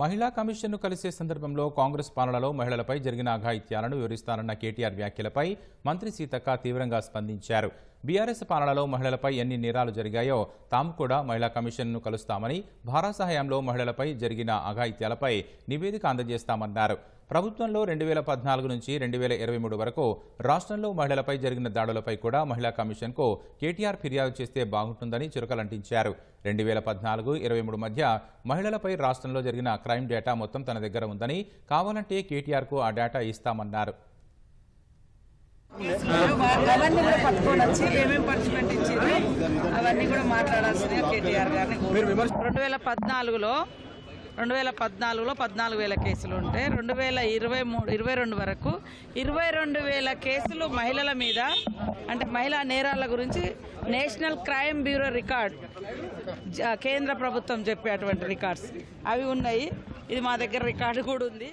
మహిళా కమిషన్ను కలిసే సందర్భంలో కాంగ్రెస్ పాలనలో మహిళలపై జరిగిన అఘాయిత్యాలను వివరిస్తానన్న కేటీఆర్ వ్యాఖ్యలపై మంత్రి సీతక్క తీవ్రంగా స్పందించారు. బీఆర్ఎస్ పాలనలో మహిళలపై ఎన్ని నేరాలు జరిగాయో తాము కూడా మహిళా కమిషన్ను కలుస్తామని భారత సహాయంలో మహిళలపై జరిగిన అఘాయిత్యాలపై నివేదిక అందజేస్తామన్నారు. ప్రభుత్వంలో రెండు వేల పద్నాలుగు నుంచి రెండు వేల ఇరవై మూడు వరకు రాష్ట్రంలో మహిళలపై జరిగిన దాడులపై కూడా మహిళా కమిషన్కు కేటీఆర్ ఫిర్యాదు చేస్తే బాగుంటుందని చురకలంటించారు. రెండు వేల పద్నాలుగు ఇరవై మూడు మధ్య మహిళలపై రాష్ట్రంలో జరిగిన క్రైమ్ డేటా మొత్తం తన దగ్గర ఉందని కావాలంటే కేటీఆర్కు ఆ డేటా ఇస్తామన్నారు. అవన్నీ కూడా పట్టుకొని వచ్చి ఏమేమి పనిష్మెంట్ ఇచ్చింది అవన్నీ కూడా మాట్లాడాల్సిందిగా కేటీఆర్ గారిని రెండు వేల పద్నాలుగులో రెండు వేల పద్నాలుగులో పద్నాలుగు వేల కేసులు ఉంటే రెండు వేల ఇరవై మూడు ఇరవై రెండు వరకు ఇరవై రెండు వేల కేసులు మహిళల మీద అంటే మహిళా నేరాల గురించి నేషనల్ క్రైమ్ బ్యూరో రికార్డ్ జ- కేంద్ర ప్రభుత్వం చెప్పేటువంటి రికార్డ్స్. అవి ఉన్నాయి. ఇది మా దగ్గర రికార్డు కూడా ఉంది.